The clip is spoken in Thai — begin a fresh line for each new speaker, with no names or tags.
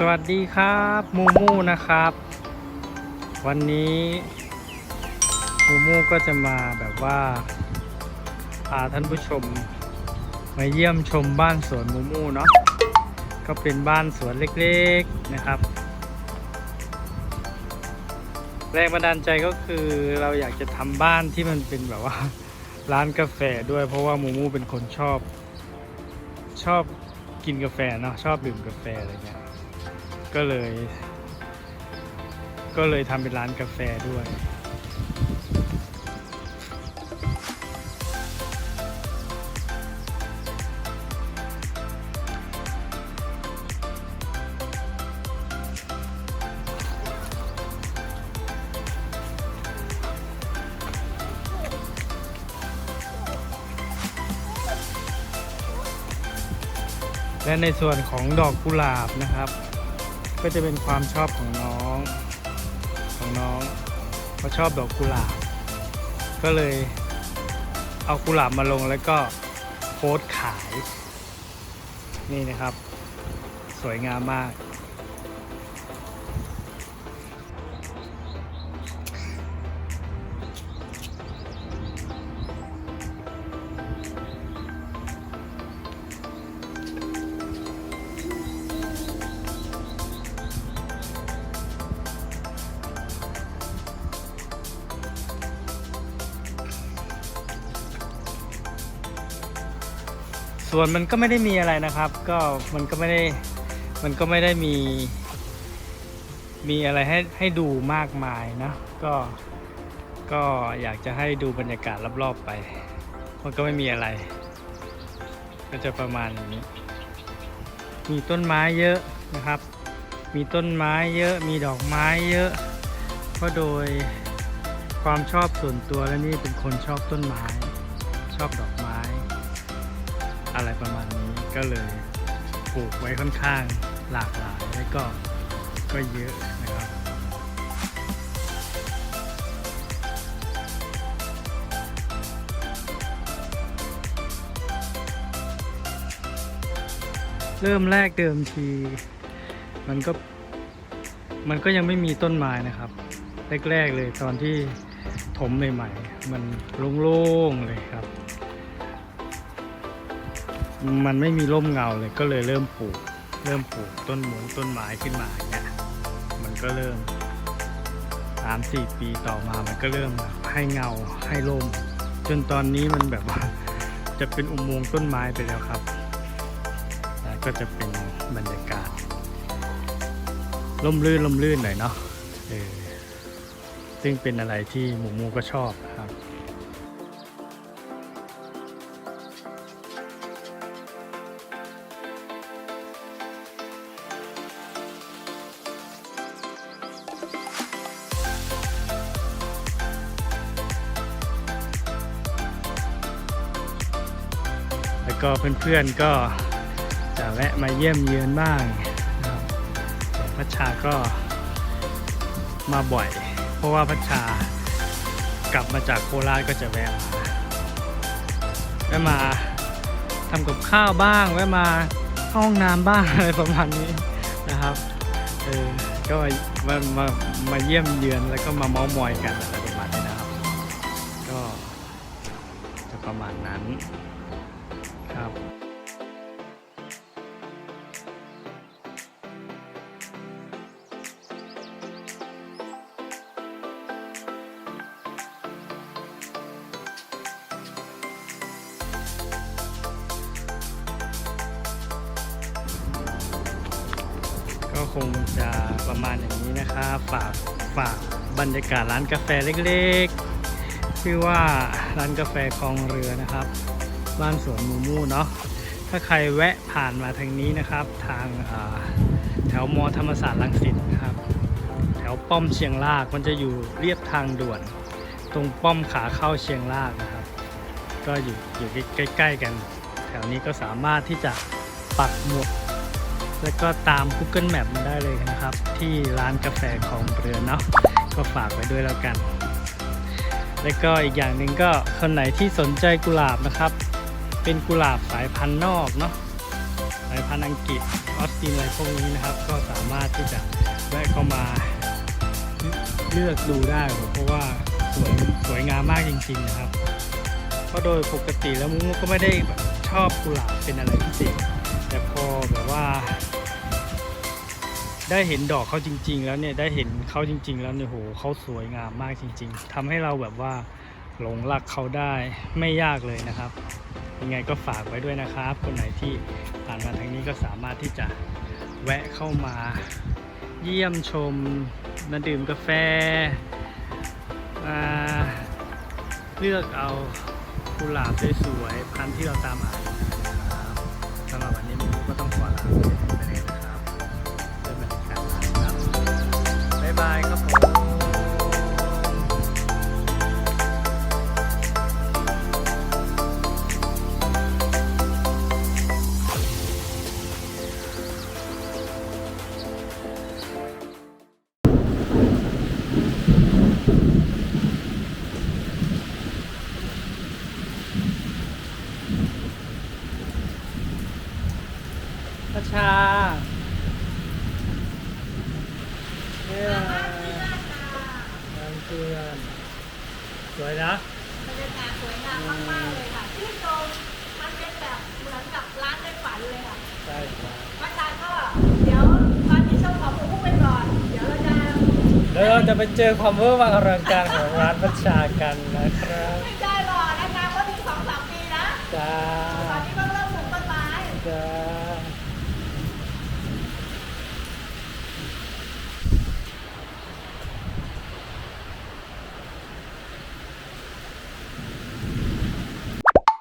สวัสดีครับมูมูนะครับ วันนี้มูมูก็จะมาแบบว่าพาท่านผู้ชมมาเยี่ยมชมบ้านสวนมูมูเนาะก็เป็นบ้านสวนเล็กๆนะครับ แรงบันดาลใจก็คือเราอยากจะทำบ้านที่มันเป็นแบบว่า ร้านกาแฟด้วย เพราะว่ามูมูเป็นคนชอบชอบกินกาแฟเนาะชอบดื่มกาแฟอะไรเงี้ย ก็เลย ก็เลยทำเป็นร้านกาแฟด้วย และในส่วนของดอกกุหลาบนะครับ ก็จะเป็นความชอบของน้องของน้องเขาชอบดอกกุหลาบ ก็เลยเอากุหลาบมาลงแล้วก็โพสขาย นี่นะครับ สวยงามมาก ส่วนมันก็ไม่ได้มีอะไรนะครับ ก็มันก็ไม่ได้มันก็ไม่ได้มี มีอะไรให้ให้ดูมากมายนะก็ก็อยากจะให้ดูบรรยากาศรอบๆไป มันก็ไม่มีอะไร ก็จะประมาณนี้ มีต้นไม้เยอะนะครับ มีต้นไม้เยอะ มีดอกไม้เยอะก็โดยความชอบส่วนตัวแล้วนี่เป็นคนชอบต้นไม้ ชอบดอกไม้ อะไรประมาณนี้ก็เลยปลูกไว้ค่อนข้างหลากหลายแล้วก็ก็เยอะนะครับเริ่มแรกเดิมที มันก็มันก็ยังไม่มีต้นไม้นะครับ แรกๆเลยตอนที่ถมใหม่ๆ มันโล่งๆเลยครับ มันไม่มีร่มเงาเลยก็เลยเริ่มปลูก เริ่มปลูกต้นหมูต้นไม้ขึ้นมาอย่างเงี้ยมันก็เริ่มสามสี่ปีต่อมามันก็เริ่มให้เงาให้ร่ม จนตอนนี้มันแบบว่าจะเป็นอุโมงค์ต้นไม้ไปแล้วครับแล้วก็จะเป็นบรรยากาศร่มรื่นร่มรื่นหน่อยเนาะเออซึ่งเป็นอะไรที่หมูมูก็ชอบครับ ก็เพื่อนๆก็จะแวะมาเยี่ยมเยือนบ้างพัชชาก็มาบ่อย เพราะว่าพัชชากลับมาจากโคราชก็จะแวะมาแวะมาทำกับข้าวบ้างแวะมาห้องน้ำบ้างอะไรประมาณนี้นะครับเออก็มามามาเยี่ยมเยือนแล้วก็มาเมาท์มอยกันอะไรประมาณนี้นะครับ ก็จะประมาณนั้น คงจะประมาณอย่างนี้นะครับฝากฝากบรรยากาศร้านกาแฟเล็กๆ ชื่อว่าร้านกาแฟคลองเรือนะครับ บ้านสวนมูมูเนาะถ้าใครแวะผ่านมาทางนี้นะครับ ทางาแถวมอธรรมศาสตร์ลังสิตนะครับ แถวป้อมเชียงรากมันจะอยู่เรียบทางด่วน ตรงป้อมขาเข้าเชียงรากนะครับ ก็อยู่อยู่ใกล้ๆกัน แถวนี้ก็สามารถที่จะปักหมุด แล้วก็ตาม Google Map มาได้เลยนะครับ ที่ร้านกาแฟของเรือเนาะก็ฝากไว้ด้วยแล้วกัน แล้วก็อีกอย่างหนึ่งก็คนไหนที่สนใจกุหลาบนะครับ เป็นกุหลาบสายพันธุ์นอกเนาะสายพันธุ์อังกฤษออสตินอะไรพวกนี้นะครับ ก็สามารถที่จะแวะเข้ามาเลือกดูได้ เพราะว่าสวยสวยงามมากจริง ๆนะครับ เพราะโดยปกติแล้วมุกก็ไม่ได้ชอบกุหลาบเป็นอะไรพิเศษ แบบว่า ได้เห็นดอกเขาจริง ๆ แล้วเนี่ยได้เห็นเขาจริง ๆ แล้วเนี่ยโหเขาสวยงามมากจริง ๆทำให้เราแบบว่าหลงรักเขาได้ไม่ยากเลยนะครับ ยังไงก็ฝากไว้ด้วยนะครับ คนไหนที่ผ่านมาทางนี้ก็สามารถที่จะแวะเข้ามา เยี่ยมชมมาดื่มกาแฟมาเลือกเอากุหลาบสวยๆพันธุ์ที่เราตามหาสำหรับวันนี้ บ๊ายบายครับผม เนี่ยงานเพื่อนสวยนะ
บรรยากาศสวยงามมากๆเลยค่ะที่ชมมันเป็นแบบเหมือนกับร้านในฝันเลยค่ะ
ใช่ครับ
พระอาจารย์ก็เดี๋ยวตอนที่ชมของหมูพุกไปก่อน เดี๋ยวเราจะ
แล้วเราจะไปเจอความเวอร์วังอลังการของร้านพัชชากันนะครับ
ไม่ได้หรอกนะคะว่าถึงสองสามปีนะ
จ้า